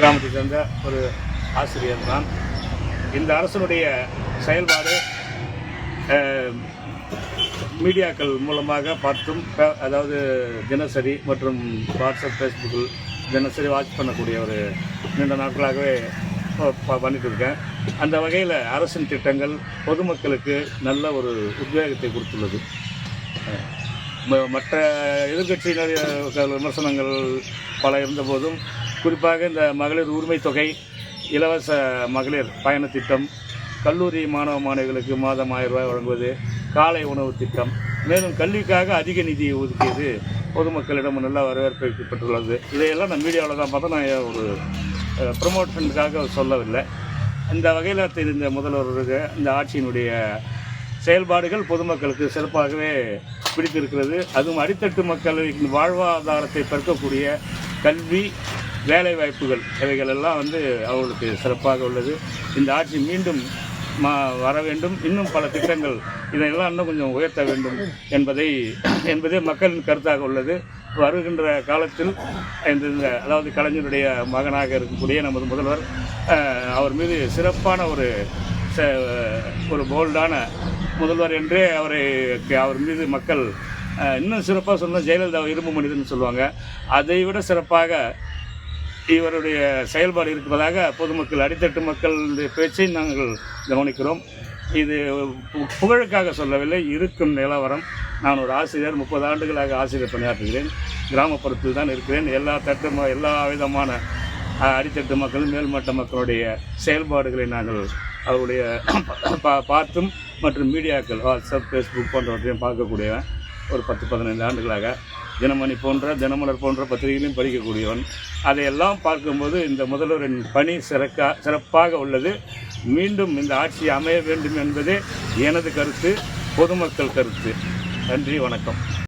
கிராமத்தை சேர்ந்த ஒரு ஆசிரியர் தான். இந்த அரசனுடைய செயல்பாடு மீடியாக்கள் மூலமாக பார்த்தும் அதாவது தினசரி மற்றும் வாட்ஸ்அப் ஃபேஸ்புக்கில் தினசரி வாட்ச் பண்ணக்கூடிய ஒரு நீண்ட நாட்களாகவே பண்ணிட்டு இருக்கேன். அந்த வகையில் அரசின் திட்டங்கள் பொதுமக்களுக்கு நல்ல ஒரு உத்வேகத்தை கொடுத்துள்ளது. மற்ற எதிர்கட்சியினர் விமர்சனங்கள் பல இருந்தபோதும் குறிப்பாக இந்த மகளிர் உரிமை தொகை இலவச மகளிர் பயண திட்டம் கல்லூரி மாணவ மாணவிகளுக்கு மாதம் ஆயிரம் ரூபாய் வழங்குவது காலை உணவு திட்டம். மேலும் கல்விக்காக அதிக நிதியை ஒதுக்கியது பொதுமக்களிடம் நல்ல வரவேற்பை பெற்றுள்ளது இதையெல்லாம் நான் மீடியாவில் தான் பார்த்தா நான் ஒரு ப்ரமோஷனுக்காக சொல்லவில்லை. இந்த வகையில் தெரிந்த முதல்வருக்கு இந்த ஆட்சியினுடைய செயல்பாடுகள் பொதுமக்களுக்கு சிறப்பாகவே பிடித்திருக்கிறது. அதுவும் அடித்தட்டு மக்களின் வாழ்வாதாரத்தை பெருக்கக்கூடிய கல்வி வேலை வாய்ப்புகள் இவைகள் எல்லாம் வந்து அவர்களுக்கு சிறப்பாக உள்ளது. இந்த ஆட்சி மீண்டும் மா வர வேண்டும். இன்னும் பல திட்டங்கள் இதையெல்லாம் இன்னும் கொஞ்சம் உயர்த்த வேண்டும் என்பதை என்பதே மக்களின் கருத்தாக உள்ளது. வருகின்ற காலத்தில் இந்த இந்த அதாவது கலைஞருடைய மகனாக இருக்கக்கூடிய நமது முதல்வர் அவர் மீது சிறப்பான ஒரு ச- ஒரு போல்டான முதல்வர் என்றே அவரை அவர் மீது மக்கள் இன்னும் சிறப்பாக சொன்னால் ஜெயலலிதா இரும்பு மனிதன் சொல்லுவாங்க. அதை விட சிறப்பாக இவருடைய செயல்பாடு இருப்பதாக பொதுமக்கள் அடித்தட்டு மக்களுடைய பேச்சை நாங்கள் கவனிக்கிறோம். இது பு- புகழுக்காக சொல்லவில்லை இருக்கும் நிலவரம். நான் ஒரு ஆசிரியர் முப்பது ஆண்டுகளாக ஆசிரியர் பணியாற்றுகிறேன். கிராமப்புறத்தில் தான் இருக்கிறேன். எல்லா தட்டு எல்லா விதமான அடித்தட்டு மக்கள் மேல்மட்ட மக்களுடைய செயல்பாடுகளை நாங்கள் அவருடைய பா- பார்த்தும் மற்றும் மீடியாக்கள் வாட்ஸ்அப் ஃபேஸ்புக் போன்றவற்றையும் பார்க்கக்கூடியவன். ஒரு பத்து பதினைந்து ஆண்டுகளாக தினமணி போன்ற தினமலர் போன்ற பத்திரிகைகளையும் படிக்கக்கூடியவன். அதையெல்லாம் பார்க்கும்போது இந்த முதல்வரின் பணி சிறக்கா சிறப்பாக உள்ளது. மீண்டும் இந்த ஆட்சி அமைய வேண்டும் என்பதே எனது கருத்து பொதுமக்கள் கருத்து. நன்றி வணக்கம்.